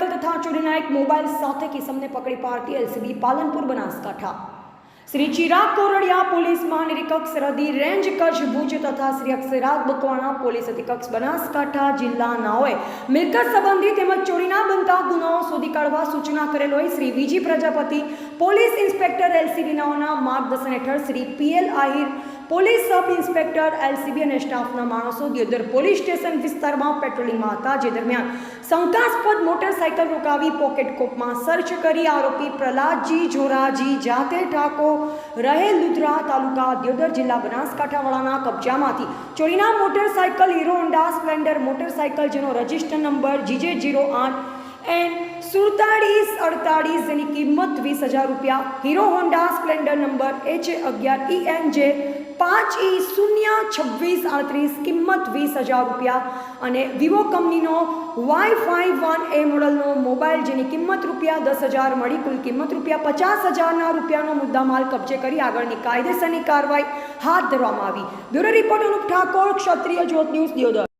કરતા ચોરીના એક મોબાઈલ સાથે કિસમને પકડી પાડતી એલસીબી પાલનપુર બનાસકાંઠા. શ્રી ચિરાગ કોરડિયા પોલીસ મહાનિરીક્ષક સરહદી રેન્જ કચ્છ ભુજ તથા શ્રી અક્ષરાજ બકવાણા પોલીસ અધિકક્ષ બનાસકાંઠા જિલ્લાનાઓએ મિલકત સંબંધી તેમજ ચોરીના બનતા ગુનાઓ શોધી કાઢવા સૂચના કરેલ હોય Shri V J Prajapati police inspector એલસીબીનાઓના માર્ગદર્શન હેઠળ Shri P L Ahir, police sub inspector LCB અને સ્ટાફના માણસો દિયોદર પોલીસ સ્ટેશન વિસ્તારમાં પેટ્રોલિંગમાં હતા, જે દરમિયાન શંકાસ્પદ મોટરસાયકલ રોકાવી પોકેટ કોપમાં સર્ચ કરી આરોપી પ્રહલાદજી જોરાજી, જાતે ઠાકો, રહે લુધરા તાલુકા દિયોદર જિલ્લા બનાસકાંઠાવાળાના કબજામાંથી. ચોરીના motorcycle Hero Honda Splendor motorcycle જેનો રજિસ્ટર નંબર જીજે જીરો આઠ એન સુડતાળીસ અડતાળીસ જેની કિંમત વીસ હજાર રૂપિયા, Hero Honda Splendor number H અગિયાર ઈ એન જે પાંચ ઈ શૂન્ય છવ્વીસ આડત્રીસ કિંમત વીસ હજાર રૂપિયા અને વિવો કંપનીનો વાય ફાઇવ વન એ મોડલનો મોબાઈલ જેની કિંમત રૂપિયા દસ હજાર, મળી કુલ કિંમત રૂપિયા પચાસ હજારના રૂપિયાનો મુદ્દામાલ કબજે કરી આગળની કાયદેસરની કાર્યવાહી હાથ ધરવામાં આવી. Bureau report Anup Thakor, Kshatriya Jyot news Deodar.